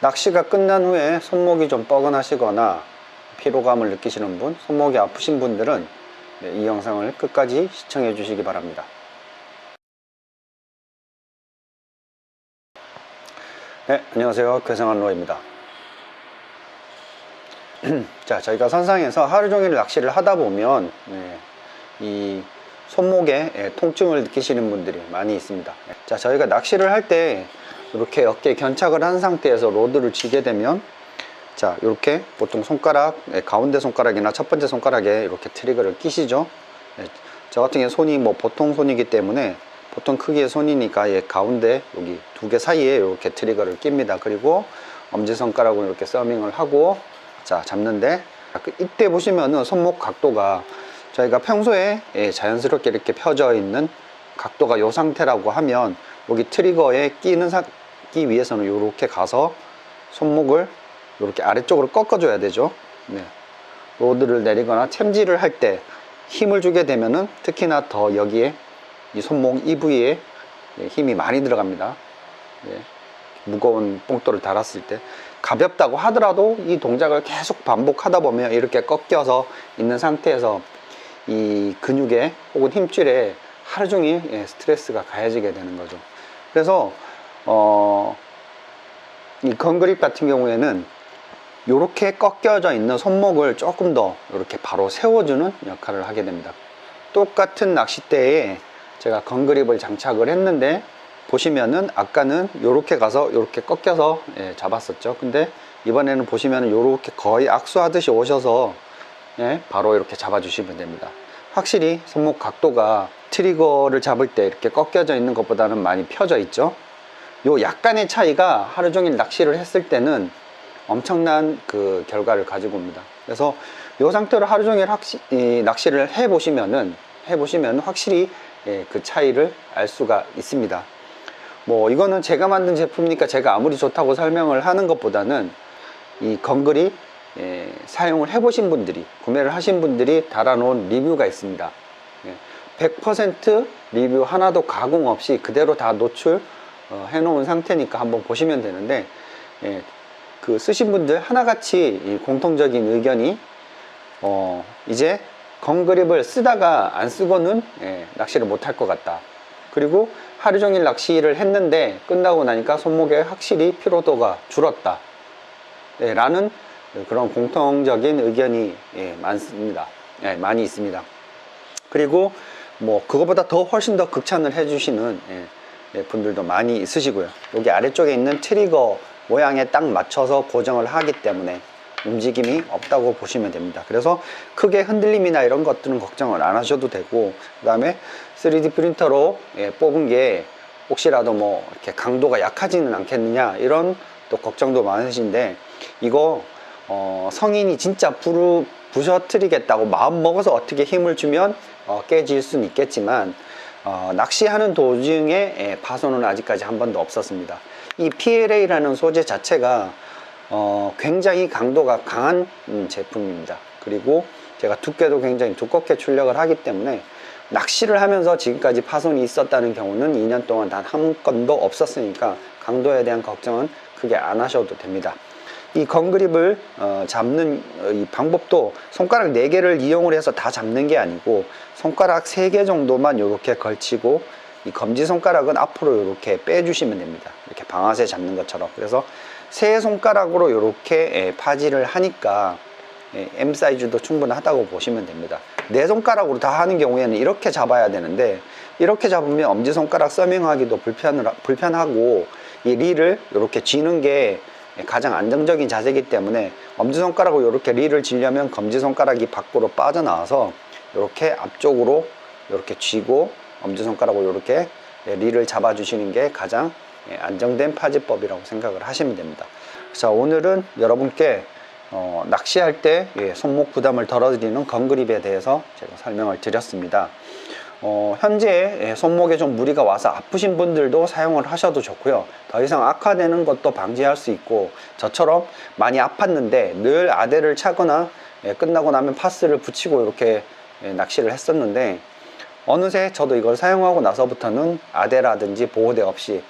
낚시가 끝난 후에 손목이 좀 뻐근하시거나 피로감을 느끼시는 분, 손목이 아프신 분들은 네, 이 영상을 끝까지 시청해 주시기 바랍니다. 네, 안녕하세요. 괴상한 로입니다. 자, 저희가 선상에서 하루 종일 낚시를 하다 보면 네, 이 손목에 예, 통증을 느끼시는 분들이 많이 있습니다. 자, 저희가 낚시를 할때 이렇게 어깨에 견착을 한 상태에서 로드를 쥐게 되면 자, 이렇게 보통 손가락, 예, 가운데 손가락이나 첫 번째 손가락에 이렇게 트리거를 끼시죠. 예, 저 같은 경우 손이 뭐 보통 손이기 때문에 보통 크기의 손이니까 예, 가운데 여기 두 개 사이에 이렇게 트리거를 낍니다. 그리고 엄지손가락으로 이렇게 서밍을 하고 자, 잡는데 그 이때 보시면은 손목 각도가 저희가 평소에 예, 자연스럽게 이렇게 펴져 있는 각도가 이 상태라고 하면 여기 트리거에 끼는 사, 끼 위해서는 이렇게 가서 손목을 이렇게 아래쪽으로 꺾어줘야 되죠. 네. 로드를 내리거나 챔질을 할 때 힘을 주게 되면은 특히나 더 여기에 이 손목 이 부위에 예, 힘이 많이 들어갑니다. 예. 무거운 봉돌을 달았을 때 가볍다고 하더라도 이 동작을 계속 반복하다 보면 이렇게 꺾여서 있는 상태에서 이 근육에 혹은 힘줄에 하루 종일 예, 스트레스가 가해지게 되는 거죠. 그래서 어, 이 건그립 같은 경우에는 이렇게 꺾여져 있는 손목을 조금 더 이렇게 바로 세워주는 역할을 하게 됩니다. 똑같은 낚싯대에 제가 건그립을 장착을 했는데 보시면은 아까는 이렇게 가서 이렇게 꺾여서 예, 잡았었죠. 근데 이번에는 보시면은 이렇게 거의 악수하듯이 오셔서 예, 바로 이렇게 잡아주시면 됩니다. 확실히 손목 각도가 트리거를 잡을 때 이렇게 꺾여져 있는 것보다는 많이 펴져 있죠. 요 약간의 차이가 하루 종일 낚시를 했을 때는 엄청난 그 결과를 가지고 옵니다. 그래서 이 상태로 하루 종일 확시, 이 낚시를 해 보시면은 해 보시면 확실히 예, 그 차이를 알 수가 있습니다. 뭐 이거는 제가 만든 제품이니까 제가 아무리 좋다고 설명을 하는 것보다는 이 건글이 예, 사용을 해보신 분들이 구매를 하신 분들이 달아놓은 리뷰가 있습니다. 예, 100% 리뷰 하나도 가공 없이 그대로 다 노출 어, 해놓은 상태니까 한번 보시면 되는데 예, 그 쓰신 분들 하나같이 이 공통적인 의견이 어, 이제 건그립을 쓰다가 안 쓰고는 예, 낚시를 못할 것 같다. 그리고 하루 종일 낚시를 했는데 끝나고 나니까 손목에 확실히 피로도가 줄었다. 예, 라는 그런 공통적인 의견이 예, 많습니다. 예, 많이 있습니다. 그리고 뭐 그거보다 더 훨씬 더 극찬을 해주시는 예, 예, 분들도 많이 있으시고요. 여기 아래쪽에 있는 트리거 모양에 딱 맞춰서 고정을 하기 때문에 움직임이 없다고 보시면 됩니다. 그래서 크게 흔들림이나 이런 것들은 걱정을 안 하셔도 되고 그 다음에 3D 프린터로 예, 뽑은 게 혹시라도 뭐 이렇게 강도가 약하지는 않겠느냐 이런 또 걱정도 많으신데 이거 어, 성인이 진짜 부르, 부셔뜨리겠다고 마음 먹어서 어떻게 힘을 주면 어, 깨질 수는 있겠지만 어, 낚시하는 도중에 예, 파손은 아직까지 한 번도 없었습니다. 이 PLA라는 소재 자체가 어, 굉장히 강도가 강한 음, 제품입니다. 그리고 제가 두께도 굉장히 두껍게 출력을 하기 때문에 낚시를 하면서 지금까지 파손이 있었다는 경우는 2년 동안 단 한 건도 없었으니까 강도에 대한 걱정은 크게 안 하셔도 됩니다. 이 건그립을 어, 잡는 어, 이 방법도 손가락 4개를 이용을 해서 다 잡는 게 아니고 손가락 3개 정도만 이렇게 걸치고 이 검지 손가락은 앞으로 이렇게 빼주시면 됩니다. 이렇게 방아쇠 잡는 것처럼. 그래서 세 손가락으로 이렇게 예, 파지를 하니까 예, M 사이즈도 충분하다고 보시면 됩니다. 네 손가락으로 다 하는 경우에는 이렇게 잡아야 되는데 이렇게 잡으면 엄지손가락 서밍하기도 불편을, 불편하고 이 릴을 이렇게 쥐는 게 가장 안정적인 자세이기 때문에 엄지손가락으로 이렇게 릴을 쥐려면 검지손가락이 밖으로 빠져나와서 이렇게 앞쪽으로 이렇게 쥐고 엄지손가락으로 이렇게 릴을 잡아주시는 게 가장 예, 안정된 파지법이라고 생각을 하시면 됩니다. 자, 오늘은 여러분께 어, 낚시할 때 예, 손목 부담을 덜어드리는 건그립에 대해서 제가 설명을 드렸습니다. 어, 현재 예, 손목에 좀 무리가 와서 아프신 분들도 사용을 하셔도 좋고요. 더 이상 악화되는 것도 방지할 수 있고 저처럼 많이 아팠는데 늘 아대를 차거나 예, 끝나고 나면 파스를 붙이고 이렇게 예, 낚시를 했었는데 어느새 저도 이걸 사용하고 나서부터는 아대라든지 보호대 없이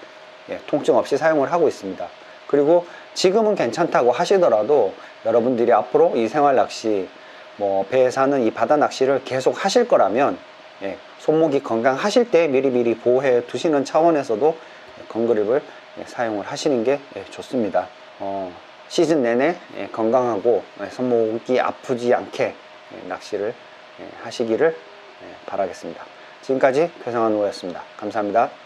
예, 통증 없이 사용을 하고 있습니다. 그리고 지금은 괜찮다고 하시더라도 여러분들이 앞으로 이 생활 낚시 뭐 배에 사는 이 바다 낚시를 계속 하실 거라면 예, 손목이 건강하실 때 미리미리 보호해 두시는 차원에서도 건그립을 예, 사용을 하시는 게 예, 좋습니다. 어, 시즌 내내 예, 건강하고 예, 손목이 아프지 않게 예, 낚시를 예, 하시기를 예, 바라겠습니다. 지금까지 표성한 노였습니다. 감사합니다.